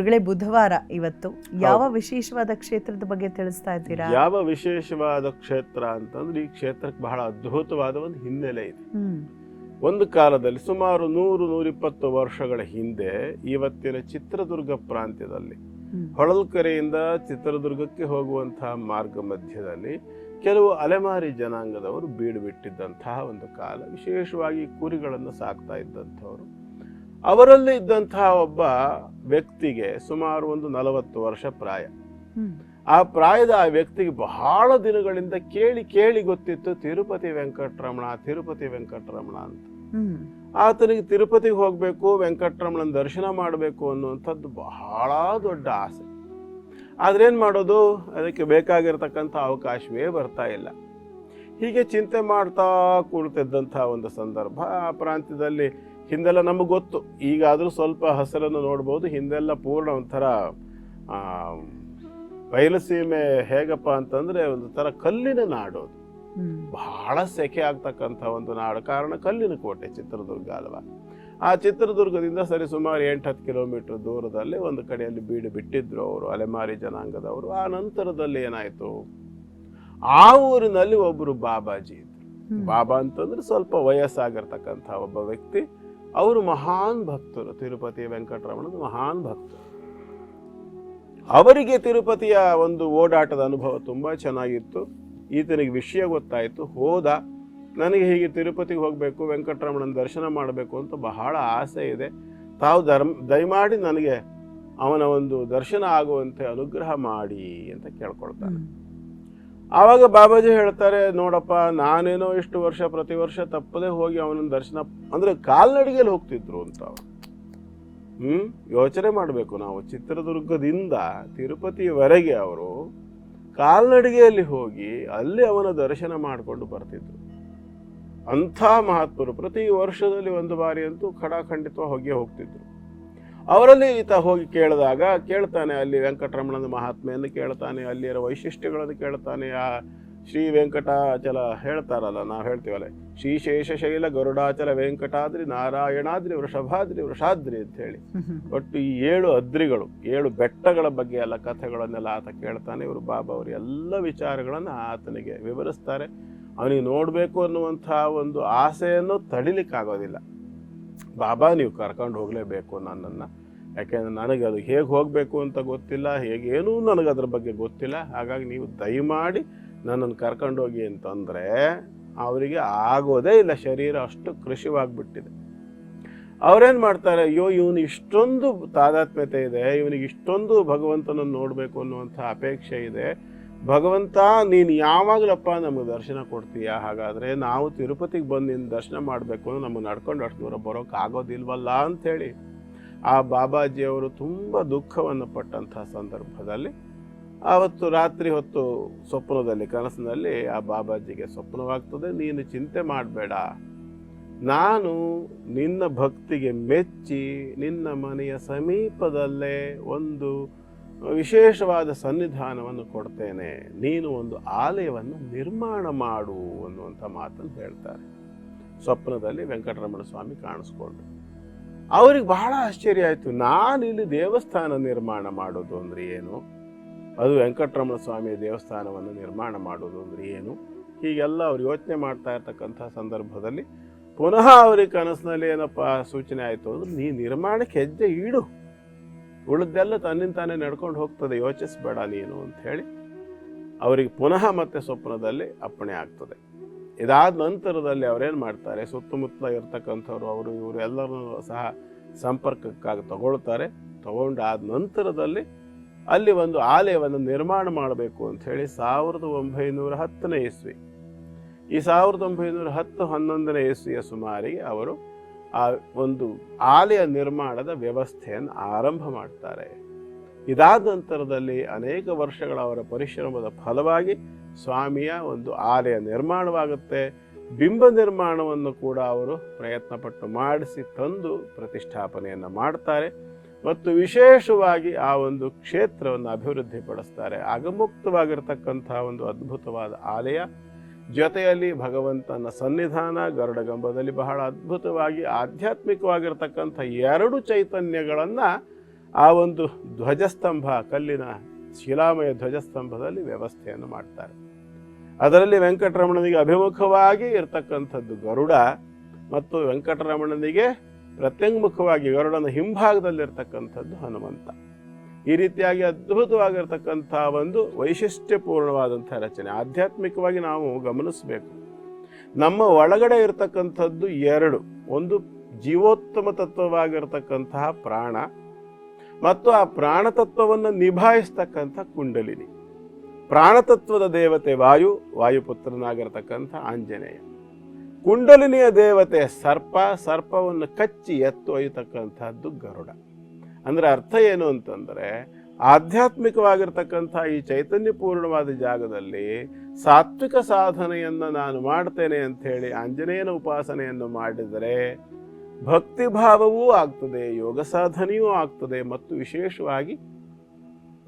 ಗುರುಗಳೇ ಬುಧವಾರ ಇವತ್ತು ಯಾವ ವಿಶೇಷವಾದ ಕ್ಷೇತ್ರದ ಬಗ್ಗೆ ತಿಳಿಸ್ತಾ ಇದ್ದೀರಾ? ಯಾವ ವಿಶೇಷವಾದ ಕ್ಷೇತ್ರ ಅಂತಂದ್ರೆ ಈ ಕ್ಷೇತ್ರಕ್ಕೆ ಬಹಳ ಅದ್ಭುತವಾದ ಒಂದು ಹಿನ್ನೆಲೆ ಇದೆ. ಒಂದು ಕಾಲದಲ್ಲಿ ಸುಮಾರು ನೂರು ನೂರಿಪ್ಪತ್ತು ವರ್ಷಗಳ ಹಿಂದೆ ಇವತ್ತಿನ ಚಿತ್ರದುರ್ಗ ಪ್ರಾಂತ್ಯದಲ್ಲಿ ಹೊಳಲ್ಕರೆಯಿಂದ ಚಿತ್ರದುರ್ಗಕ್ಕೆ ಹೋಗುವಂತಹ ಮಾರ್ಗ ಮಧ್ಯದಲ್ಲಿ ಕೆಲವು ಅಲೆಮಾರಿ ಜನಾಂಗದವರು ಬೀಡು ಬಿಟ್ಟಿದ್ದಂತಹ ಒಂದು ಕಾಲ ವಿಶೇಷವಾಗಿ ಕುರಿಗಳನ್ನು ಸಾಕ್ತಾ ಇದ್ದಂಥವರು. ಅವರಲ್ಲಿ ಇದ್ದಂತಹ ಒಬ್ಬ ವ್ಯಕ್ತಿಗೆ ಸುಮಾರು ಒಂದು ನಲವತ್ತು ವರ್ಷ ಪ್ರಾಯ. ಆ ಪ್ರಾಯದ ಆ ವ್ಯಕ್ತಿಗೆ ಬಹಳ ದಿನಗಳಿಂದ ಕೇಳಿ ಕೇಳಿ ಗೊತ್ತಿತ್ತು ತಿರುಪತಿ ವೆಂಕಟರಮಣ ತಿರುಪತಿ ವೆಂಕಟರಮಣ ಅಂತ. ಆತನಿಗೆ ತಿರುಪತಿಗೆ ಹೋಗಬೇಕು ವೆಂಕಟರಮಣನ ದರ್ಶನ ಮಾಡಬೇಕು ಅನ್ನುವಂಥದ್ದು ಬಹಳ ದೊಡ್ಡ ಆಸೆ. ಆದ್ರೆ ಏನ್ ಮಾಡೋದು? ಅದಕ್ಕೆ ಬೇಕಾಗಿರ್ತಕ್ಕಂಥ ಅವಕಾಶವೇ ಬರ್ತಾ ಇಲ್ಲ. ಹೀಗೆ ಚಿಂತೆ ಮಾಡ್ತಾ ಕೂಳ್ತಿದ್ದಂಥ ಒಂದು ಸಂದರ್ಭ ಆ ಪ್ರಾಂತ್ಯದಲ್ಲಿ. ಹಿಂದೆಲ್ಲ ನಮಗೆ ಗೊತ್ತು. ಈಗಾದರೂ ಸ್ವಲ್ಪ ಹಸಿರನ್ನು ನೋಡ್ಬೋದು. ಹಿಂದೆಲ್ಲ ಪೂರ್ಣ ಒಂಥರ ಬಯಲುಸೀಮೆ ಹೇಗಪ್ಪ ಅಂತಂದರೆ ಒಂದು ಥರ ಕಲ್ಲಿನ ನಾಡು ಬಹಳ ಸೆಕೆ ಆಗ್ತಕ್ಕಂಥ ಒಂದು ನಾಡು. ಕಾರಣ ಕಲ್ಲಿನ ಕೋಟೆ ಚಿತ್ರದುರ್ಗ ಅಲ್ವಾ? ಆ ಚಿತ್ರದುರ್ಗದಿಂದ ಸರಿ ಸುಮಾರು ಎಂಟು ಹತ್ತು ಕಿಲೋಮೀಟರ್ ದೂರದಲ್ಲಿ ಒಂದು ಕಡೆಯಲ್ಲಿ ಬೀಡು ಬಿಟ್ಟಿದ್ರು ಅವರು ಅಲೆಮಾರಿ ಜನಾಂಗದವರು. ಆ ನಂತರದಲ್ಲಿ ಏನಾಯ್ತು? ಆ ಊರಿನಲ್ಲಿ ಒಬ್ಬರು ಬಾಬಾಜಿ ಇದ್ರು. ಬಾಬಾ ಅಂತಂದ್ರೆ ಸ್ವಲ್ಪ ವಯಸ್ಸಾಗಿರ್ತಕ್ಕಂಥ ಒಬ್ಬ ವ್ಯಕ್ತಿ. ಅವರು ಮಹಾನ್ ಭಕ್ತರು. ತಿರುಪತಿ ವೆಂಕಟರಮಣನ ಮಹಾನ್ ಭಕ್ತರು. ಅವರಿಗೆ ತಿರುಪತಿಯ ಒಂದು ಓಡಾಟದ ಅನುಭವ ತುಂಬಾ ಚೆನ್ನಾಗಿತ್ತು. ಈತನಿಗೆ ವಿಷಯ ಗೊತ್ತಾಯಿತು. ಹೋದ ನನಗೆ ಹೀಗೆ ತಿರುಪತಿಗೆ ಹೋಗಬೇಕು ವೆಂಕಟರಮಣನ ದರ್ಶನ ಮಾಡಬೇಕು ಅಂತ ಬಹಳ ಆಸೆ ಇದೆ. ತಾವು ಧರ್ಮ ದಯಮಾಡಿ ನನಗೆ ಅವನ ಒಂದು ದರ್ಶನ ಆಗುವಂತೆ ಅನುಗ್ರಹ ಮಾಡಿ ಅಂತ ಕೇಳ್ಕೊಳ್ತಾನೆ. ಆವಾಗ ಬಾಬಾಜಿ ಹೇಳ್ತಾರೆ, ನೋಡಪ್ಪ, ನಾನೇನೋ ಇಷ್ಟು ವರ್ಷ ಪ್ರತಿ ವರ್ಷ ತಪ್ಪದೇ ಹೋಗಿ ಅವನನ್ನು ದರ್ಶನ, ಅಂದ್ರೆ ಕಾಲ್ನಡಿಗೆಯಲ್ಲಿ ಹೋಗ್ತಿದ್ರು ಅಂತ ಹ್ಞೂ ಯೋಚನೆ ಮಾಡಬೇಕು ನಾವು, ಚಿತ್ರದುರ್ಗದಿಂದ ತಿರುಪತಿವರೆಗೆ ಅವರು ಕಾಲ್ನಡಿಗೆಯಲ್ಲಿ ಹೋಗಿ ಅಲ್ಲಿ ಅವನ ದರ್ಶನ ಮಾಡಿಕೊಂಡು ಬರ್ತಿದ್ರು. ಅಂಥ ಮಹಾತ್ಮರು ಪ್ರತಿ ವರ್ಷದಲ್ಲಿ ಒಂದು ಬಾರಿ ಅಂತೂ ಖಡಾಖಂಡಿತ ಹೋಗಿ ಹೋಗ್ತಿದ್ರು. ಅವರಲ್ಲಿ ಈತ ಹೋಗಿ ಕೇಳಿದಾಗ ಕೇಳ್ತಾನೆ ಅಲ್ಲಿ ವೆಂಕಟರಮಣನ ಮಹಾತ್ಮೆಯನ್ನು ಕೇಳ್ತಾನೆ ಅಲ್ಲಿರೋ ವೈಶಿಷ್ಟ್ಯಗಳನ್ನು ಕೇಳ್ತಾನೆ. ಆ ಶ್ರೀ ವೆಂಕಟಾಚಲ ಹೇಳ್ತಾರಲ್ಲ ನಾವು ಹೇಳ್ತೀವಲ್ಲ ಶ್ರೀ ಶೇಷಶೈಲ ಗರುಡಾಚಲ ವೆಂಕಟಾದ್ರಿ ನಾರಾಯಣಾದ್ರಿ ವೃಷಭಾದ್ರಿ ವೃಷಾದ್ರಿ ಅಂತ ಹೇಳಿ. ಒಟ್ಟು ಈ ಏಳು ಅದ್ರಿಗಳು ಏಳು ಬೆಟ್ಟಗಳ ಬಗ್ಗೆ ಎಲ್ಲ ಕಥೆಗಳನ್ನೆಲ್ಲ ಆತ ಕೇಳ್ತಾನೆ. ಇವರು ಬಾಬಾ ಅವರು ಎಲ್ಲ ವಿಚಾರಗಳನ್ನು ಆತನಿಗೆ ವಿವರಿಸ್ತಾರೆ. ಅವನಿಗೆ ನೋಡಬೇಕು ಅನ್ನುವಂಥ ಒಂದು ಆಸೆಯನ್ನು ತಡಿಲಿಕ್ಕಾಗೋದಿಲ್ಲ. ಬಾಬಾ ನೀವು ಕರ್ಕೊಂಡು ಹೋಗಲೇಬೇಕು ನನ್ನನ್ನು. ಯಾಕೆಂದ್ರೆ ನನಗೆ ಅದು ಹೇಗೆ ಹೋಗಬೇಕು ಅಂತ ಗೊತ್ತಿಲ್ಲ ಹೇಗೇನೂ ನನಗೆ ಅದ್ರ ಬಗ್ಗೆ ಗೊತ್ತಿಲ್ಲ. ಹಾಗಾಗಿ ನೀವು ದಯಮಾಡಿ ನನ್ನನ್ನು ಕರ್ಕೊಂಡೋಗಿ ಅಂತಂದರೆ ಅವರಿಗೆ ಆಗೋದೇ ಇಲ್ಲ, ಶರೀರ ಅಷ್ಟು ಕೃಷಿವಾಗ್ಬಿಟ್ಟಿದೆ. ಅವ್ರೇನು ಮಾಡ್ತಾರೆ, ಅಯ್ಯೋ ಇವನು ಇಷ್ಟೊಂದು ತಾದಾತ್ಮ್ಯತೆ ಇದೆ, ಇವನಿಗೆ ಇಷ್ಟೊಂದು ಭಗವಂತನನ್ನು ನೋಡಬೇಕು ಅನ್ನುವಂಥ ಅಪೇಕ್ಷೆ ಇದೆ. ಭಗವಂತ, ನೀನು ಯಾವಾಗಲಪ್ಪ ನಮಗೆ ದರ್ಶನ ಕೊಡ್ತೀಯಾ? ಹಾಗಾದರೆ ನಾವು ತಿರುಪತಿಗೆ ಬಂದು ನಿನ್ನ ದರ್ಶನ ಮಾಡಬೇಕು ಅಂದ್ರೆ ನಮಗೆ ನಡ್ಕೊಂಡು ಅಷ್ಟು ದೂರ ಬರೋಕ್ಕಾಗೋದಿಲ್ವಲ್ಲ ಅಂಥೇಳಿ ಆ ಬಾಬಾಜಿಯವರು ತುಂಬ ದುಃಖವನ್ನು ಪಟ್ಟಂತಹ ಸಂದರ್ಭದಲ್ಲಿ ಆವತ್ತು ರಾತ್ರಿ ಹೊತ್ತು ಸ್ವಪ್ನದಲ್ಲಿ, ಕನಸಿನಲ್ಲಿ ಆ ಬಾಬಾಜಿಗೆ ಸ್ವಪ್ನವಾಗ್ತದೆ, ನೀನು ಚಿಂತೆ ಮಾಡಬೇಡ. ನಾನು ನಿನ್ನ ಭಕ್ತಿಗೆ ಮೆಚ್ಚಿ ನಿನ್ನ ಮನೆಯ ಸಮೀಪದಲ್ಲೇ ಒಂದು ವಿಶೇಷವಾದ ಸನ್ನಿಧಾನವನ್ನು ಕೊಡ್ತೇನೆ. ನೀನು ಒಂದು ಆಲಯವನ್ನು ನಿರ್ಮಾಣ ಮಾಡು ಅನ್ನುವಂಥ ಮಾತನ್ನು ಹೇಳ್ತಾರೆ. ಸ್ವಪ್ನದಲ್ಲಿ ವೆಂಕಟರಮಣ ಸ್ವಾಮಿ ಕಾಣಿಸ್ಕೊಂಡು ಅವ್ರಿಗೆ ಬಹಳ ಆಶ್ಚರ್ಯ ಆಯಿತು. ನಾನು ಇಲ್ಲಿ ದೇವಸ್ಥಾನ ನಿರ್ಮಾಣ ಮಾಡೋದು ಅಂದ್ರೆ ಏನು? ಅದು ವೆಂಕಟರಮಣ ಸ್ವಾಮಿಯ ದೇವಸ್ಥಾನವನ್ನು ನಿರ್ಮಾಣ ಮಾಡೋದು ಅಂದರೆ ಏನು? ಹೀಗೆಲ್ಲ ಅವ್ರು ಯೋಚನೆ ಮಾಡ್ತಾ ಇರ್ತಕ್ಕಂಥ ಸಂದರ್ಭದಲ್ಲಿ ಪುನಃ ಅವ್ರಿಗೆ ಕನಸಿನಲ್ಲಿ ಏನಪ್ಪ ಸೂಚನೆ ಆಯಿತು ಅಂದ್ರೆ, ನೀ ನಿರ್ಮಾಣಕ್ಕೆ ಹೆಜ್ಜೆ ಇಡು. ಉಳಿದೆಲ್ಲ ತನ್ನಿಂದ ತಾನೇ ನಡ್ಕೊಂಡು ಹೋಗ್ತದೆ, ಯೋಚಿಸ್ಬೇಡ ನೀನು ಅಂತ ಹೇಳಿ, ಅವರಿಗೆ ಪುನಃ ಮತ್ತೆ ಸ್ವಪ್ನದಲ್ಲಿ ಅಪ್ಪಣೆ ಆಗ್ತದೆ. ಇದಾದ ನಂತರದಲ್ಲಿ ಅವರೇನು ಮಾಡ್ತಾರೆ? ಸುತ್ತಮುತ್ತಲ ಇರ್ತಕ್ಕಂಥವ್ರು ಅವರು ಇವರು ಸಹ ಸಂಪರ್ಕಕ್ಕಾಗಿ ತಗೊಳ್ತಾರೆ. ತಗೊಂಡಾದ ನಂತರದಲ್ಲಿ ಅಲ್ಲಿ ಒಂದು ಆಲಯವನ್ನು ನಿರ್ಮಾಣ ಮಾಡಬೇಕು ಅಂತ ಹೇಳಿ ಸಾವಿರದ ಒಂಬೈನೂರ ಹತ್ತನೇ ಇಸ್ವಿ. ಈ ಸಾವಿರದ ಒಂಬೈನೂರ ಹತ್ತು ಹನ್ನೊಂದನೇ ಇಸ್ವಿಯ ಸುಮಾರಿಗೆ ಅವರು ಆ ಒಂದು ಆಲಯ ನಿರ್ಮಾಣದ ವ್ಯವಸ್ಥೆಯನ್ನು ಆರಂಭ ಮಾಡ್ತಾರೆ. ಇದಾದ ನಂತರದಲ್ಲಿ ಅನೇಕ ವರ್ಷಗಳ ಅವರ ಪರಿಶ್ರಮದ ಫಲವಾಗಿ ಸ್ವಾಮಿಯ ಒಂದು ಆಲಯ ನಿರ್ಮಾಣವಾಗುತ್ತೆ. ಬಿಂಬ ನಿರ್ಮಾಣವನ್ನು ಕೂಡ ಅವರು ಪ್ರಯತ್ನಪಟ್ಟು ಮಾಡಿಸಿ ತಂದು ಪ್ರತಿಷ್ಠಾಪನೆಯನ್ನು ಮಾಡ್ತಾರೆ. ಮತ್ತು ವಿಶೇಷವಾಗಿ ಆ ಒಂದು ಕ್ಷೇತ್ರವನ್ನು ಅಭಿವೃದ್ಧಿಪಡಿಸ್ತಾರೆ. ಅಗಮುಕ್ತವಾಗಿರ್ತಕ್ಕಂಥ ಒಂದು ಅದ್ಭುತವಾದ ಆಲಯ. ಜೊತೆಯಲ್ಲಿ ಭಗವಂತನ ಸನ್ನಿಧಾನ ಗರುಡಗಂಬದಲ್ಲಿ ಬಹಳ ಅದ್ಭುತವಾಗಿ ಆಧ್ಯಾತ್ಮಿಕವಾಗಿರ್ತಕ್ಕಂಥ ಎರಡು ಚೈತನ್ಯಗಳನ್ನು ಆ ಒಂದು ಧ್ವಜಸ್ತಂಭ ಕಲ್ಲಿನ ಶಿಲಾಮಯ ಧ್ವಜಸ್ತಂಭದಲ್ಲಿ ವ್ಯವಸ್ಥೆಯನ್ನು ಮಾಡ್ತಾರೆ. ಅದರಲ್ಲಿ ವೆಂಕಟರಮಣನಿಗೆ ಅಭಿಮುಖವಾಗಿ ಇರತಕ್ಕಂಥದ್ದು ಗರುಡ ಮತ್ತು ವೆಂಕಟರಮಣನಿಗೆ ಪ್ರತ್ಯಂಗುಮುಖವಾಗಿ ಗರುಡನ ಹಿಂಭಾಗದಲ್ಲಿರ್ತಕ್ಕಂಥದ್ದು ಹನುಮಂತ. ಈ ರೀತಿಯಾಗಿ ಅದ್ಭುತವಾಗಿರ್ತಕ್ಕಂಥ ಒಂದು ವೈಶಿಷ್ಟ್ಯಪೂರ್ಣವಾದಂಥ ರಚನೆ. ಆಧ್ಯಾತ್ಮಿಕವಾಗಿ ನಾವು ಗಮನಿಸಬೇಕು. ನಮ್ಮ ಒಳಗಡೆ ಇರತಕ್ಕಂಥದ್ದು ಎರಡು. ಒಂದು ಜೀವೋತ್ತಮ ತತ್ವವಾಗಿರ್ತಕ್ಕಂತಹ ಪ್ರಾಣ ಮತ್ತು ಆ ಪ್ರಾಣತತ್ವವನ್ನು ನಿಭಾಯಿಸ್ತಕ್ಕಂಥ ಕುಂಡಲಿನಿ. ಪ್ರಾಣತತ್ವದ ದೇವತೆ ವಾಯು, ವಾಯುಪುತ್ರನಾಗಿರತಕ್ಕಂಥ ಆಂಜನೇಯ. ಕುಂಡಲಿನಿಯ ದೇವತೆ ಸರ್ಪ, ಸರ್ಪವನ್ನು ಕಚ್ಚಿ ಎತ್ತು ಒಯ್ಯತಕ್ಕಂಥದ್ದು ಗರುಡ. ಅಂದ್ರೆ ಅರ್ಥ ಏನು ಅಂತಂದರೆ, ಆಧ್ಯಾತ್ಮಿಕವಾಗಿರ್ತಕ್ಕಂಥ ಈ ಚೈತನ್ಯಪೂರ್ಣವಾದ ಜಾಗದಲ್ಲಿ ಸಾತ್ವಿಕ ಸಾಧನೆಯನ್ನು ನಾನು ಮಾಡ್ತೇನೆ ಅಂಥೇಳಿ ಆಂಜನೇಯನ ಉಪಾಸನೆಯನ್ನು ಮಾಡಿದರೆ ಭಕ್ತಿ ಭಾವವೂ ಆಗ್ತದೆ, ಯೋಗ ಸಾಧನೆಯೂ ಆಗ್ತದೆ, ಮತ್ತು ವಿಶೇಷವಾಗಿ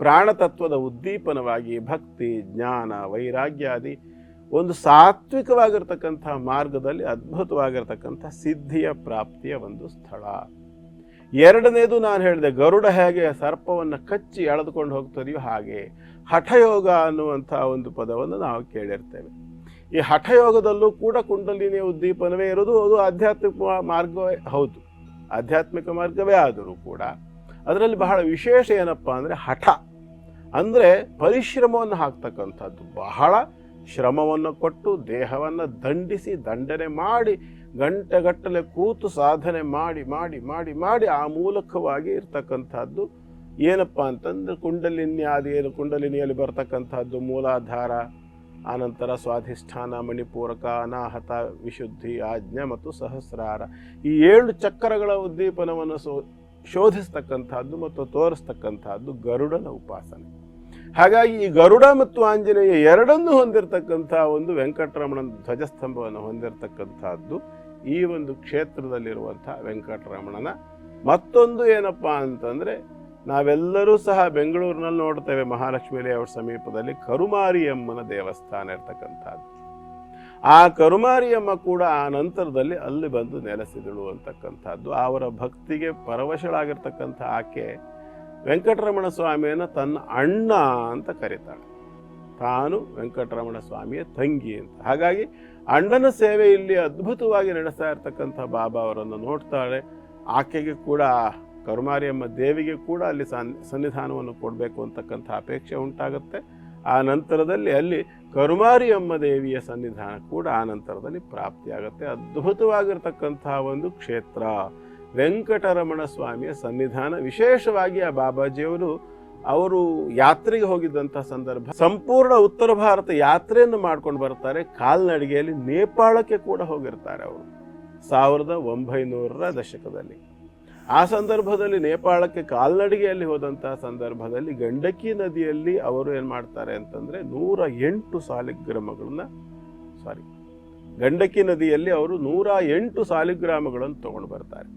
ಪ್ರಾಣತತ್ವದ ಉದ್ದೀಪನವಾಗಿ ಭಕ್ತಿ, ಜ್ಞಾನ, ವೈರಾಗ್ಯಾದಿ ಒಂದು ಸಾತ್ವಿಕವಾಗಿರ್ತಕ್ಕಂಥ ಮಾರ್ಗದಲ್ಲಿ ಅದ್ಭುತವಾಗಿರ್ತಕ್ಕಂಥ ಸಿದ್ಧಿಯ ಪ್ರಾಪ್ತಿಯ ಒಂದು ಸ್ಥಳ. ಎರಡನೇದು ನಾನು ಹೇಳಿದೆ, ಗರುಡ ಹೇಗೆ ಸರ್ಪವನ್ನು ಕಚ್ಚಿ ಎಳೆದುಕೊಂಡು ಹೋಗ್ತದೆಯೋ ಹಾಗೆ ಹಠಯೋಗ ಅನ್ನುವಂಥ ಒಂದು ಪದವನ್ನು ನಾವು ಕೇಳಿರ್ತೇವೆ. ಈ ಹಠಯೋಗದಲ್ಲೂ ಕೂಡ ಕುಂಡಲಿನಿ ಉದ್ದೀಪನವೇ ಇರೋದು ಅದು ಆಧ್ಯಾತ್ಮಿಕ ಮಾರ್ಗವೇ ಹೌದು. ಆಧ್ಯಾತ್ಮಿಕ ಮಾರ್ಗವೇ ಆದರೂ ಕೂಡ ಅದರಲ್ಲಿ ಬಹಳ ವಿಶೇಷ ಏನಪ್ಪ ಅಂದರೆ ಹಠ. ಅಂದರೆ ಪರಿಶ್ರಮವನ್ನು ಹಾಕ್ತಕ್ಕಂಥದ್ದು. ಬಹಳ ಶ್ರಮವನ್ನು ಕೊಟ್ಟು ದೇಹವನ್ನು ದಂಡಿಸಿ ದಂಡನೆ ಮಾಡಿ ಗಂಟೆಗಟ್ಟಲೆ ಕೂತು ಸಾಧನೆ ಮಾಡಿ ಮಾಡಿ ಮಾಡಿ ಮಾಡಿ ಆ ಮೂಲಕವಾಗಿ ಇರ್ತಕ್ಕಂಥದ್ದು ಏನಪ್ಪ ಅಂತಂದರೆ ಕುಂಡಲಿನಿ ಏನು ಕುಂಡಲಿನಿಯಲ್ಲಿ ಬರ್ತಕ್ಕಂಥದ್ದು ಮೂಲಾಧಾರ ಆನಂತರ ಸ್ವಾಧಿಷ್ಠಾನ, ಮಣಿಪೂರಕ, ಅನಾಹತ, ವಿಶುದ್ಧಿ, ಆಜ್ಞೆ ಮತ್ತು ಸಹಸ್ರಾರ. ಈ ಏಳು ಚಕ್ರಗಳ ಉದ್ದೀಪನವನ್ನು ಸೋ, ಶೋಧಿಸ್ತಕ್ಕಂಥದ್ದು ಮತ್ತು ತೋರಿಸ್ತಕ್ಕಂಥದ್ದು ಗರುಡನ ಉಪಾಸನೆ. ಹಾಗಾಗಿ ಈ ಗರುಡ ಮತ್ತು ಆಂಜನೇಯ ಎರಡನ್ನೂ ಹೊಂದಿರತಕ್ಕಂಥ ಒಂದು ವೆಂಕಟರಮಣನ ಧ್ವಜಸ್ತಂಭವನ್ನು ಹೊಂದಿರತಕ್ಕಂಥದ್ದು ಈ ಒಂದು ಕ್ಷೇತ್ರದಲ್ಲಿರುವಂಥ ವೆಂಕಟರಮಣನ. ಮತ್ತೊಂದು ಏನಪ್ಪ ಅಂತಂದ್ರೆ ನಾವೆಲ್ಲರೂ ಸಹ ಬೆಂಗಳೂರಿನಲ್ಲಿ ನೋಡ್ತೇವೆ ಮಹಾಲಕ್ಷ್ಮಿ ಲೇಔಟ್ ಸಮೀಪದಲ್ಲಿ ಕರುಮಾರಿಯಮ್ಮನ ದೇವಸ್ಥಾನ ಇರ್ತಕ್ಕಂಥದ್ದು. ಆ ಕರುಮಾರಿಯಮ್ಮ ಕೂಡ ಆ ನಂತರದಲ್ಲಿ ಅಲ್ಲಿ ಬಂದು ನೆಲೆಸಿದಳು ಅಂತಕ್ಕಂಥದ್ದು. ಅವರ ಭಕ್ತಿಗೆ ಪರವಶಳಾಗಿರ್ತಕ್ಕಂಥ ಆಕೆ ವೆಂಕಟರಮಣ ಸ್ವಾಮಿಯನ್ನು ತನ್ನ ಅಣ್ಣ ಅಂತ ಕರೀತಾಳೆ. ತಾನು ವೆಂಕಟರಮಣ ಸ್ವಾಮಿಯ ತಂಗಿ ಅಂತ. ಹಾಗಾಗಿ ಅಣ್ಣನ ಸೇವೆ ಇಲ್ಲಿ ಅದ್ಭುತವಾಗಿ ನಡೆಸ್ತಾ ಇರ್ತಕ್ಕಂಥ ಬಾಬಾ ಅವರನ್ನು ನೋಡ್ತಾಳೆ. ಆಕೆಗೆ ಕೂಡ ಕರುಮಾರಿಯಮ್ಮ ದೇವಿಗೆ ಕೂಡ ಅಲ್ಲಿ ಸನ್, ಸನ್ನಿಧಾನವನ್ನು ಕೊಡಬೇಕು ಅಂತಕ್ಕಂಥ ಅಪೇಕ್ಷೆ ಉಂಟಾಗುತ್ತೆ. ಆ ನಂತರದಲ್ಲಿ ಅಲ್ಲಿ ಕರುಮಾರಿಯಮ್ಮ ದೇವಿಯ ಸನ್ನಿಧಾನ ಕೂಡ ಆ ನಂತರದಲ್ಲಿ ಪ್ರಾಪ್ತಿಯಾಗುತ್ತೆ. ಅದ್ಭುತವಾಗಿರ್ತಕ್ಕಂಥ ಒಂದು ಕ್ಷೇತ್ರ. ವೆಂಕಟರಮಣ ಸ್ವಾಮಿಯ ಸನ್ನಿಧಾನ. ವಿಶೇಷವಾಗಿ ಆ ಬಾಬಾಜಿಯವರು ಅವರು ಯಾತ್ರೆಗೆ ಹೋಗಿದ್ದಂಥ ಸಂದರ್ಭ, ಸಂಪೂರ್ಣ ಉತ್ತರ ಭಾರತ ಯಾತ್ರೆಯನ್ನು ಮಾಡ್ಕೊಂಡು ಬರ್ತಾರೆ. ಕಾಲ್ನಡಿಗೆಯಲ್ಲಿ ನೇಪಾಳಕ್ಕೆ ಕೂಡ ಹೋಗಿರ್ತಾರೆ ಅವರು. ಸಾವಿರದ ಒಂಬೈನೂರರ ದಶಕದಲ್ಲಿ. ಆ ಸಂದರ್ಭದಲ್ಲಿ ನೇಪಾಳಕ್ಕೆ ಕಾಲ್ನಡಿಗೆಯಲ್ಲಿ ಹೋದಂತಹ ಸಂದರ್ಭದಲ್ಲಿ ಗಂಡಕಿ ನದಿಯಲ್ಲಿ ಅವರು ಏನು ಮಾಡ್ತಾರೆ ಅಂತಂದ್ರೆ ನೂರ ಎಂಟು ಸಾಲಿಗ್ರಾಮಗಳನ್ನ ಸಾರಿ ಗಂಡಕಿ ನದಿಯಲ್ಲಿ ಅವರು ನೂರ ಎಂಟು ಸಾಲಿಗ್ರಾಮಗಳನ್ನು ತಗೊಂಡು ಬರ್ತಾರೆ.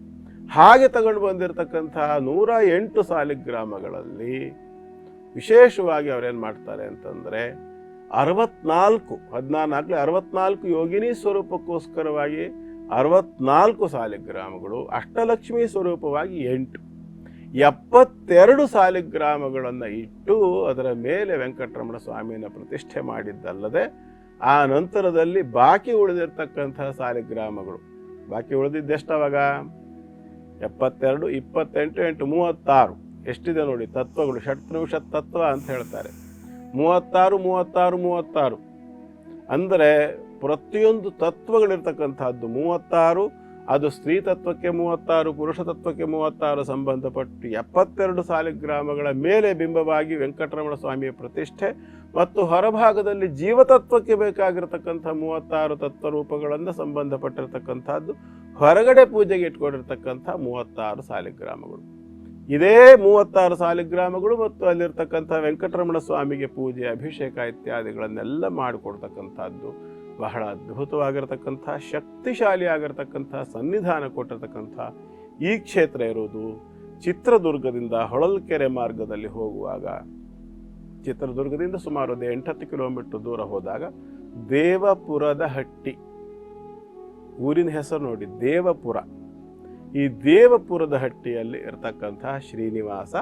ಹಾಗೆ ತಗೊಂಡು ಬಂದಿರತಕ್ಕಂತಹ ನೂರ ಎಂಟು ಸಾಲಿಗ್ರಾಮಗಳಲ್ಲಿ ವಿಶೇಷವಾಗಿ ಅವ್ರೇನು ಮಾಡ್ತಾರೆ ಅಂತಂದರೆ ಅರವತ್ನಾಲ್ಕು, ಹದಿನಾಲ್ಕು ಅರವತ್ನಾಲ್ಕು ಯೋಗಿನಿ ಸ್ವರೂಪಕ್ಕೋಸ್ಕರವಾಗಿ ಅರವತ್ನಾಲ್ಕು ಸಾಲಿಗ್ರಾಮಗಳು ಅಷ್ಟಲಕ್ಷ್ಮಿ ಸ್ವರೂಪವಾಗಿ ಎಂಟು. ಎಪ್ಪತ್ತೆರಡು ಸಾಲಿಗ್ರಾಮಗಳನ್ನು ಇಟ್ಟು ಅದರ ಮೇಲೆ ವೆಂಕಟರಮಣ ಸ್ವಾಮಿಯನ್ನು ಪ್ರತಿಷ್ಠೆ ಮಾಡಿದ್ದಲ್ಲದೆ, ಆ ನಂತರದಲ್ಲಿ ಬಾಕಿ ಉಳಿದಿರ್ತಕ್ಕಂತಹ ಸಾಲಿಗ್ರಾಮಗಳು. ಬಾಕಿ ಉಳಿದಿದ್ದೆಷ್ಟವಾಗ ಎಪ್ಪತ್ತೆರಡು, ಇಪ್ಪತ್ತೆಂಟು, ಎಂಟು, ಮೂವತ್ತಾರು. ಎಷ್ಟಿದೆ ನೋಡಿ, ತತ್ವಗಳು ಷಟ್ತ್ರಿಂಶ ತತ್ವ ಅಂತ ಹೇಳ್ತಾರೆ. ಮೂವತ್ತಾರು ಮೂವತ್ತಾರು ಮೂವತ್ತಾರು. ಅಂದರೆ ಪ್ರತಿಯೊಂದು ತತ್ವಗಳಿರ್ತಕ್ಕಂಥದ್ದು ಮೂವತ್ತಾರು, ಅದು ಸ್ತ್ರೀ ತತ್ವಕ್ಕೆ ಮೂವತ್ತಾರು, ಪುರುಷ ತತ್ವಕ್ಕೆ ಮೂವತ್ತಾರು, ಸಂಬಂಧಪಟ್ಟು ಎಪ್ಪತ್ತೆರಡು ಸಾಲಿಗ್ರಾಮಗಳ ಮೇಲೆ ಬಿಂಬವಾಗಿ ವೆಂಕಟರಮಣ ಸ್ವಾಮಿಯ ಪ್ರತಿಷ್ಠೆ ಮತ್ತು ಹೊರಭಾಗದಲ್ಲಿ ಜೀವತತ್ವಕ್ಕೆ ಬೇಕಾಗಿರತಕ್ಕಂಥ ಮೂವತ್ತಾರು ತತ್ವರೂಪಗಳನ್ನು ಸಂಬಂಧಪಟ್ಟಿರ್ತಕ್ಕಂಥದ್ದು, ಹೊರಗಡೆ ಪೂಜೆಗೆ ಇಟ್ಕೊಂಡಿರ್ತಕ್ಕಂಥ ಮೂವತ್ತಾರು ಸಾಲಿಗ್ರಾಮಗಳು. ಇದೇ ಮೂವತ್ತಾರು ಸಾಲಿಗ್ರಾಮಗಳು ಮತ್ತು ಅಲ್ಲಿರ್ತಕ್ಕಂಥ ವೆಂಕಟರಮಣ ಸ್ವಾಮಿಗೆ ಪೂಜೆ, ಅಭಿಷೇಕ ಇತ್ಯಾದಿಗಳನ್ನೆಲ್ಲ ಮಾಡಿಕೊಡ್ತಕ್ಕಂಥದ್ದು ಬಹಳ ಅದ್ಭುತವಾಗಿರ್ತಕ್ಕಂಥ ಶಕ್ತಿಶಾಲಿ ಆಗಿರ್ತಕ್ಕಂಥ ಸನ್ನಿಧಾನ ಕೊಟ್ಟಿರ್ತಕ್ಕಂಥ ಈ ಕ್ಷೇತ್ರ ಇರೋದು ಚಿತ್ರದುರ್ಗದಿಂದ ಹೊಳಲ್ಕೆರೆ ಮಾರ್ಗದಲ್ಲಿ ಹೋಗುವಾಗ. ಚಿತ್ರದುರ್ಗದಿಂದ ಸುಮಾರು ಒಂದು ಎಂಟತ್ತು ಕಿಲೋಮೀಟರ್ ದೂರ ಹೋದಾಗ ದೇವಪುರದ ಹಟ್ಟಿ. ಊರಿನ ಹೆಸರು ನೋಡಿ, ದೇವಪುರ. ಈ ದೇವಪುರದ ಹಟ್ಟಿಯಲ್ಲಿ ಇರತಕ್ಕಂತಹ ಶ್ರೀನಿವಾಸ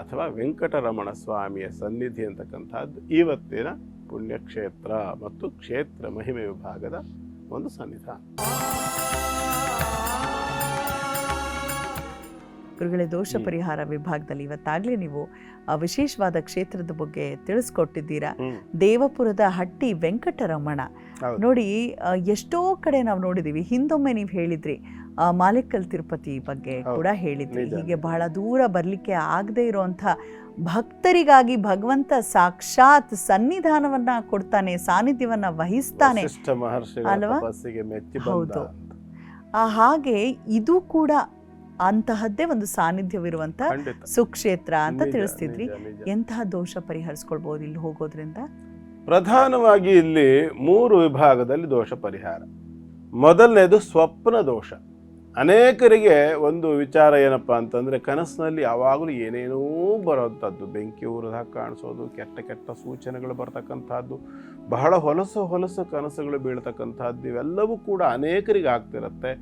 ಅಥವಾ ವೆಂಕಟರಮಣ ಸ್ವಾಮಿಯ ಸನ್ನಿಧಿ ಅಂತಕ್ಕಂಥದ್ದು. ಇವತ್ತಿನ ಪುಣ್ಯಕ್ಷೇತ್ರ ಮತ್ತು ಕ್ಷೇತ್ರ ಮಹಿಮೆ ವಿಭಾಗದ ಒಂದು ಸನ್ನಿಧಾನ. ಗುರುಗಳೇ ದೋಷ ಪರಿಹಾರ ವಿಭಾಗದಲ್ಲಿ ಇವತ್ತಾಗ್ಲೇ ನೀವು ವಿಶೇಷವಾದ ಕ್ಷೇತ್ರದ ಬಗ್ಗೆ ತಿಳಿಸ್ಕೊಟ್ಟಿದ್ದೀರಾ? ದೇವಪುರದ ಹಟ್ಟಿ ವೆಂಕಟರಮಣ. ನೋಡಿ ಎಷ್ಟೋ ಕಡೆ ನಾವು ನೋಡಿದೀವಿ ಹಿಂದೊಮ್ಮೆ ನೀವು ಹೇಳಿದ್ರಿ ಆ, ಮಾಲೆಕ್ಕಲ್ ತಿರುಪತಿ ಬಗ್ಗೆ ಕೂಡ ಹೇಳಿದ್ರಿ. ಹೀಗೆ ಬಹಳ ದೂರ ಬರ್ಲಿಕ್ಕೆ ಆಗದೆ ಇರುವಂತ ಭಕ್ತರಿಗಾಗಿ ಭಗವಂತ ಸಾಕ್ಷಾತ್ ಸನ್ನಿಧಾನವನ್ನ ಕೊಡ್ತಾನೆ ಸಾನ್ನಿಧ್ಯವನ್ನ ವಹಿಸ್ತಾನೆ. ಅಲ್ವಾ? ಹೌದು. ಆ, ಹಾಗೆ ಇದು ಕೂಡ ಅಂತಹದ್ದೇ ಒಂದು ಸಾನ್ನಿಧ್ಯವಿರುವಂತ ಸುಕ್ಷೇತ್ರ ಅಂತ ತಿಳಿಸ್ತಿದ್ರಿ. ಎಂತಹ ದೋಷ ಪರಿಹರಿಸ್ಕೊಳ್ಬಹುದು ಇಲ್ಲಿ ಹೋಗೋದ್ರಿಂದ? ಪ್ರಧಾನವಾಗಿ ಇಲ್ಲಿ ಮೂರು ವಿಭಾಗದಲ್ಲಿ ದೋಷ ಪರಿಹಾರ. ಮೊದಲನೇದು ಸ್ವಪ್ನ ದೋಷ. ಅನೇಕರಿಗೆ ಒಂದು ವಿಚಾರ ಏನಪ್ಪ ಅಂತಂದರೆ ಕನಸಿನಲ್ಲಿ ಯಾವಾಗಲೂ ಏನೇನೋ ಬರೋವಂಥದ್ದು. ಬೆಂಕಿ ಉರಿದಾಗ ಕಾಣಿಸೋದು, ಕೆಟ್ಟ ಕೆಟ್ಟ ಸೂಚನೆಗಳು ಬರ್ತಕ್ಕಂಥದ್ದು, ಬಹಳ ಹೊಲಸು ಹೊಲಸು ಕನಸುಗಳು ಬೀಳ್ತಕ್ಕಂಥದ್ದು, ಇವೆಲ್ಲವೂ ಕೂಡ ಅನೇಕರಿಗೆ ಆಗ್ತಿರುತ್ತೆ.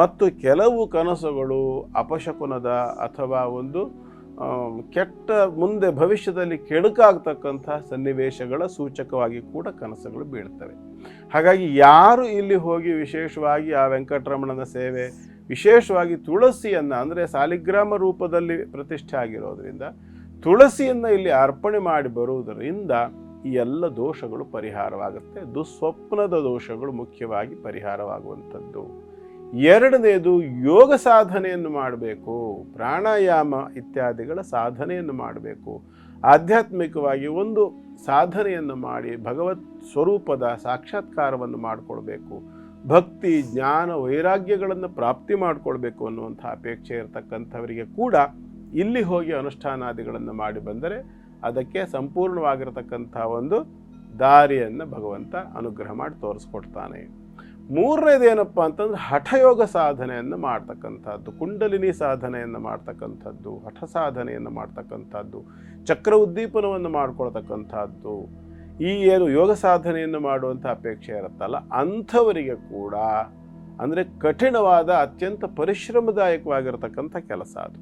ಮತ್ತು ಕೆಲವು ಕನಸುಗಳು ಅಪಶಕುನದ ಅಥವಾ ಒಂದು ಕೆಟ್ಟ ಮುಂದೆ ಭವಿಷ್ಯದಲ್ಲಿ ಕೆಡುಕಾಗ್ತಕ್ಕಂಥ ಸನ್ನಿವೇಶಗಳ ಸೂಚಕವಾಗಿ ಕೂಡ ಕನಸುಗಳು ಬೀಳ್ತವೆ. ಹಾಗಾಗಿ ಯಾರು ಇಲ್ಲಿ ಹೋಗಿ ವಿಶೇಷವಾಗಿ ಆ ವೆಂಕಟರಮಣನ ಸೇವೆ ವಿಶೇಷವಾಗಿ ತುಳಸಿಯನ್ನು, ಅಂದರೆ ಸಾಲಿಗ್ರಾಮ ರೂಪದಲ್ಲಿ ಪ್ರತಿಷ್ಠೆ ಆಗಿರೋದ್ರಿಂದ, ತುಳಸಿಯನ್ನು ಇಲ್ಲಿ ಅರ್ಪಣೆ ಮಾಡಿ ಬರುವುದರಿಂದ ಈ ಎಲ್ಲ ದೋಷಗಳು ಪರಿಹಾರವಾಗುತ್ತೆ. ದುಸ್ವಪ್ನದ ದೋಷಗಳು ಮುಖ್ಯವಾಗಿ ಪರಿಹಾರವಾಗುವಂಥದ್ದು. ಎರಡನೇದು, ಯೋಗ ಸಾಧನೆಯನ್ನು ಮಾಡಬೇಕು. ಪ್ರಾಣಾಯಾಮ ಇತ್ಯಾದಿಗಳ ಸಾಧನೆಯನ್ನು ಮಾಡಬೇಕು. ಆಧ್ಯಾತ್ಮಿಕವಾಗಿ ಒಂದು ಸಾಧನೆಯನ್ನು ಮಾಡಿ ಭಗವತ್ ಸ್ವರೂಪದ ಸಾಕ್ಷಾತ್ಕಾರವನ್ನು ಮಾಡಿಕೊಳ್ಬೇಕು. ಭಕ್ತಿ, ಜ್ಞಾನ, ವೈರಾಗ್ಯಗಳನ್ನು ಪ್ರಾಪ್ತಿ ಮಾಡಿಕೊಳ್ಬೇಕು ಅನ್ನುವಂಥ ಅಪೇಕ್ಷೆ ಇರತಕ್ಕಂಥವರಿಗೆ ಕೂಡ ಇಲ್ಲಿ ಹೋಗಿ ಅನುಷ್ಠಾನಾದಿಗಳನ್ನು ಮಾಡಿ ಬಂದರೆ ಅದಕ್ಕೆ ಸಂಪೂರ್ಣವಾಗಿರತಕ್ಕಂಥ ಒಂದು ದಾರಿಯನ್ನು ಭಗವಂತ ಅನುಗ್ರಹ ಮಾಡಿ ತೋರಿಸ್ಕೊಡ್ತಾನೆ. ಮೂರನೇದು ಏನಪ್ಪ ಅಂತಂದ್ರೆ ಹಠಯೋಗ ಸಾಧನೆಯನ್ನು ಮಾಡ್ತಕ್ಕಂಥದ್ದು, ಕುಂಡಲಿನಿ ಸಾಧನೆಯನ್ನು ಮಾಡ್ತಕ್ಕಂಥದ್ದು, ಹಠ ಸಾಧನೆಯನ್ನು ಮಾಡ್ತಕ್ಕಂಥದ್ದು, ಚಕ್ರ ಉದ್ದೀಪನವನ್ನು ಮಾಡ್ಕೊಳ್ತಕ್ಕಂಥದ್ದು ಈ ಏನು ಯೋಗ ಸಾಧನೆಯನ್ನು ಮಾಡುವಂಥ ಅಪೇಕ್ಷೆ ಇರುತ್ತಲ್ಲ, ಅಂಥವರಿಗೆ ಕೂಡ ಅಂದರೆ ಕಠಿಣವಾದ, ಅತ್ಯಂತ ಪರಿಶ್ರಮದಾಯಕವಾಗಿರತಕ್ಕಂಥ ಕೆಲಸ ಅದು.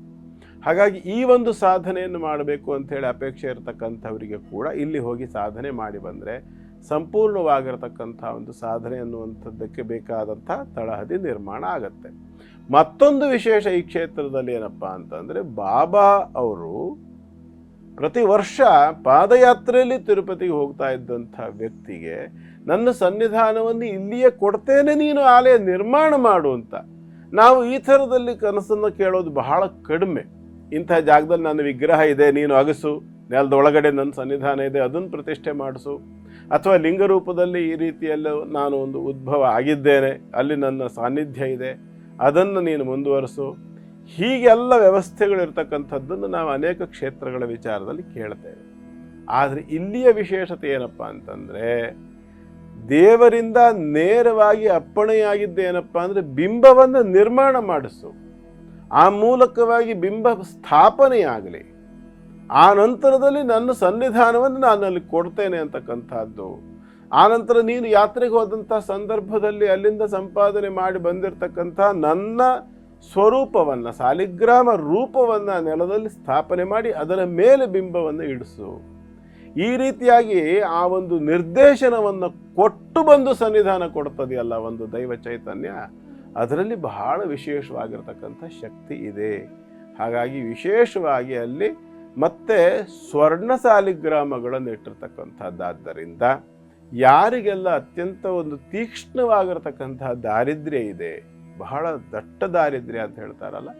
ಹಾಗಾಗಿ ಈ ಒಂದು ಸಾಧನೆಯನ್ನು ಮಾಡಬೇಕು ಅಂಥೇಳಿ ಅಪೇಕ್ಷೆ ಇರತಕ್ಕಂಥವರಿಗೆ ಕೂಡ ಇಲ್ಲಿ ಹೋಗಿ ಸಾಧನೆ ಮಾಡಿ ಬಂದರೆ ಸಂಪೂರ್ಣವಾಗಿರತಕ್ಕಂಥ ಒಂದು ಸಾಧನೆ ಅನ್ನುವಂಥದ್ದಕ್ಕೆ ಬೇಕಾದಂಥ ತಳಹದಿ ನಿರ್ಮಾಣ ಆಗತ್ತೆ. ಮತ್ತೊಂದು ವಿಶೇಷ ಈ ಕ್ಷೇತ್ರದಲ್ಲಿ ಏನಪ್ಪ ಅಂತಂದರೆ ಬಾಬಾ ಅವರು ಪ್ರತಿ ವರ್ಷ ಪಾದಯಾತ್ರೆಯಲ್ಲಿ ತಿರುಪತಿಗೆ ಹೋಗ್ತಾ ಇದ್ದಂಥ ವ್ಯಕ್ತಿಗೆ ನನ್ನ ಸನ್ನಿಧಾನವನ್ನು ಇಲ್ಲಿಯೇ ಕೊಡ್ತೇನೆ ನೀನು ಆಲಯ ನಿರ್ಮಾಣ ಮಾಡು ಅಂತ. ನಾವು ಈ ಥರದಲ್ಲಿ ಕನಸನ್ನು ಕೇಳೋದು ಬಹಳ ಕಡಿಮೆ. ಇಂಥ ಜಾಗದಲ್ಲಿ ನನ್ನ ವಿಗ್ರಹ ಇದೆ, ನೀನು ಅಗಸು ನೆಲದೊಳಗಡೆ ನನ್ನ ಸನ್ನಿಧಾನ ಇದೆ, ಅದನ್ನು ಪ್ರತಿಷ್ಠೆ ಮಾಡಿಸು. ಅಥವಾ ಲಿಂಗರೂಪದಲ್ಲಿ ಈ ರೀತಿಯಲ್ಲ ನಾನು ಒಂದು ಉದ್ಭವ ಆಗಿದ್ದೇನೆ, ಅಲ್ಲಿ ನನ್ನ ಸಾನ್ನಿಧ್ಯ ಇದೆ, ಅದನ್ನು ನೀನು ಮುಂದುವರಿಸು. ಹೀಗೆಲ್ಲ ವ್ಯವಸ್ಥೆಗಳಿರ್ತಕ್ಕಂಥದ್ದನ್ನು ನಾವು ಅನೇಕ ಕ್ಷೇತ್ರಗಳ ವಿಚಾರದಲ್ಲಿ ಕೇಳ್ತೇವೆ. ಆದರೆ ಇಲ್ಲಿಯ ವಿಶೇಷತೆ ಏನಪ್ಪ ಅಂತಂದರೆ, ದೇವರಿಂದ ನೇರವಾಗಿ ಅಪ್ಪಣೆಯಾಗಿದ್ದೇನಪ್ಪ ಅಂದರೆ ಬಿಂಬವನ್ನು ನಿರ್ಮಾಣ ಮಾಡಿಸು. ಆ ಮೂಲಕವಾಗಿ ಬಿಂಬ ಸ್ಥಾಪನೆಯಾಗಲಿ. ಆ ನಂತರದಲ್ಲಿ ನನ್ನ ಸನ್ನಿಧಾನವನ್ನು ನಾನು ಅಲ್ಲಿ ಕೊಡ್ತೇನೆ ಅಂತಕ್ಕಂಥದ್ದು. ಆ ನಂತರ ನೀನು ಯಾತ್ರೆಗೆ ಹೋದಂಥ ಸಂದರ್ಭದಲ್ಲಿ ಅಲ್ಲಿಂದ ಸಂಪಾದನೆ ಮಾಡಿ ಬಂದಿರತಕ್ಕಂಥ ನನ್ನ ಸ್ವರೂಪವನ್ನು, ಸಾಲಿಗ್ರಾಮ ರೂಪವನ್ನು ನೆಲದಲ್ಲಿ ಸ್ಥಾಪನೆ ಮಾಡಿ ಅದರ ಮೇಲೆ ಬಿಂಬವನ್ನು ಇಡಿಸು. ಈ ರೀತಿಯಾಗಿ ಆ ಒಂದು ನಿರ್ದೇಶನವನ್ನು ಕೊಟ್ಟು ಬಂದು ಸನ್ನಿಧಾನ ಕೊಡ್ತದೆಯಲ್ಲ ಒಂದು ದೈವ ಚೈತನ್ಯ, ಅದರಲ್ಲಿ ಬಹಳ ವಿಶೇಷವಾಗಿರ್ತಕ್ಕಂಥ ಶಕ್ತಿ ಇದೆ. ಹಾಗಾಗಿ ವಿಶೇಷವಾಗಿ ಅಲ್ಲಿ ಮತ್ತೆ ಸ್ವರ್ಣ ಸಾಲಿಗ್ರಾಮಗಳನ್ನು ಇಟ್ಟಿರ್ತಕ್ಕಂಥದ್ದಾದ್ದರಿಂದ ಯಾರಿಗೆಲ್ಲ ಅತ್ಯಂತ ಒಂದು ತೀಕ್ಷ್ಣವಾಗಿರ್ತಕ್ಕಂಥ ದಾರಿದ್ರ್ಯ ಇದೆ ಬಹಳ ದಟ್ಟ ದಾರಿದ್ರ್ಯ ಅಂತ ಹೇಳ್ತಾರಲ್ಲ.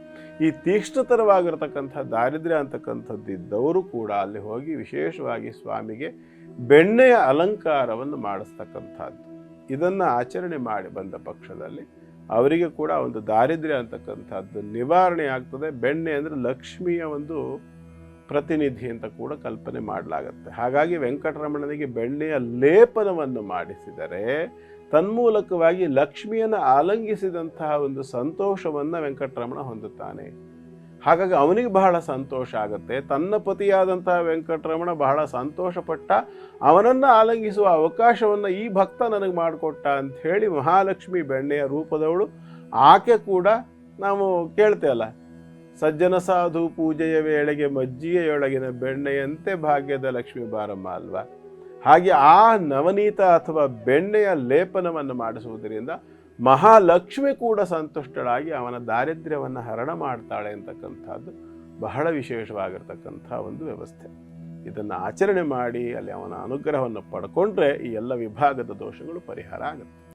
ಈ ತೀಕ್ಷ್ಣತರವಾಗಿರ್ತಕ್ಕಂಥ ದಾರಿದ್ರ್ಯ ಅಂತಕ್ಕಂಥದ್ದು ಇದ್ದವರು ಕೂಡ ಅಲ್ಲಿ ಹೋಗಿ ವಿಶೇಷವಾಗಿ ಸ್ವಾಮಿಗೆ ಬೆಣ್ಣೆಯ ಅಲಂಕಾರವನ್ನು ಮಾಡಿಸ್ತಕ್ಕಂಥದ್ದು. ಇದನ್ನು ಆಚರಣೆ ಮಾಡಿ ಬಂದ ಪಕ್ಷದಲ್ಲಿ ಅವರಿಗೆ ಕೂಡ ಒಂದು ದಾರಿದ್ರ್ಯ ಅಂತಕ್ಕಂಥದ್ದು ನಿವಾರಣೆ ಆಗ್ತದೆ. ಬೆಣ್ಣೆ ಅಂದರೆ ಲಕ್ಷ್ಮಿಯ ಒಂದು ಪ್ರತಿನಿಧಿ ಅಂತ ಕೂಡ ಕಲ್ಪನೆ ಮಾಡಲಾಗುತ್ತೆ. ಹಾಗಾಗಿ ವೆಂಕಟರಮಣನಿಗೆ ಬೆಣ್ಣೆಯ ಲೇಪನವನ್ನು ಮಾಡಿಸಿದರೆ ತನ್ಮೂಲಕವಾಗಿ ಲಕ್ಷ್ಮಿಯನ್ನು ಆಲಂಗಿಸಿದಂತಹ ಒಂದು ಸಂತೋಷವನ್ನು ವೆಂಕಟರಮಣ ಹೊಂದುತ್ತಾನೆ. ಹಾಗಾಗಿ ಅವನಿಗೆ ಬಹಳ ಸಂತೋಷ ಆಗುತ್ತೆ. ತನ್ನ ಪತಿಯಾದಂತಹ ವೆಂಕಟರಮಣ ಬಹಳ ಸಂತೋಷಪಟ್ಟ ಅವನನ್ನು ಆಲಂಗಿಸುವ ಅವಕಾಶವನ್ನು ಈ ಭಕ್ತ ನನಗೆ ಮಾಡಿಕೊಟ್ಟ ಹೇಳಿ ಮಹಾಲಕ್ಷ್ಮಿ ಬೆಣ್ಣೆಯ ರೂಪದವಳು. ಆಕೆ ಕೂಡ ನಾವು ಕೇಳ್ತೇವಲ್ಲ ಸಜ್ಜನ ಸಾಧು ಪೂಜೆಯ ವೇಳೆಗೆ ಮಜ್ಜಿಗೆಯೊಳಗಿನ ಬೆಣ್ಣೆಯಂತೆ ಭಾಗ್ಯದ ಲಕ್ಷ್ಮಿ ಬಾರಮ್ಮ ಅಲ್ವಾ? ಹಾಗೆ ಆ ನವನೀತ ಅಥವಾ ಬೆಣ್ಣೆಯ ಲೇಪನವನ್ನು ಮಾಡಿಸುವುದರಿಂದ ಮಹಾಲಕ್ಷ್ಮಿ ಕೂಡ ಸಂತುಷ್ಟಳಾಗಿ ಅವನ ದಾರಿದ್ರ್ಯವನ್ನು ಹರಣ ಮಾಡ್ತಾಳೆ ಅಂತಕ್ಕಂಥದ್ದು ಬಹಳ ವಿಶೇಷವಾಗಿರ್ತಕ್ಕಂಥ ಒಂದು ವ್ಯವಸ್ಥೆ. ಇದನ್ನು ಆಚರಣೆ ಮಾಡಿ ಅಲ್ಲಿ ಅವನ ಅನುಗ್ರಹವನ್ನು ಪಡ್ಕೊಂಡ್ರೆ ಈ ಎಲ್ಲ ವಿಭಾಗದ ದೋಷಗಳು ಪರಿಹಾರ ಆಗುತ್ತೆ.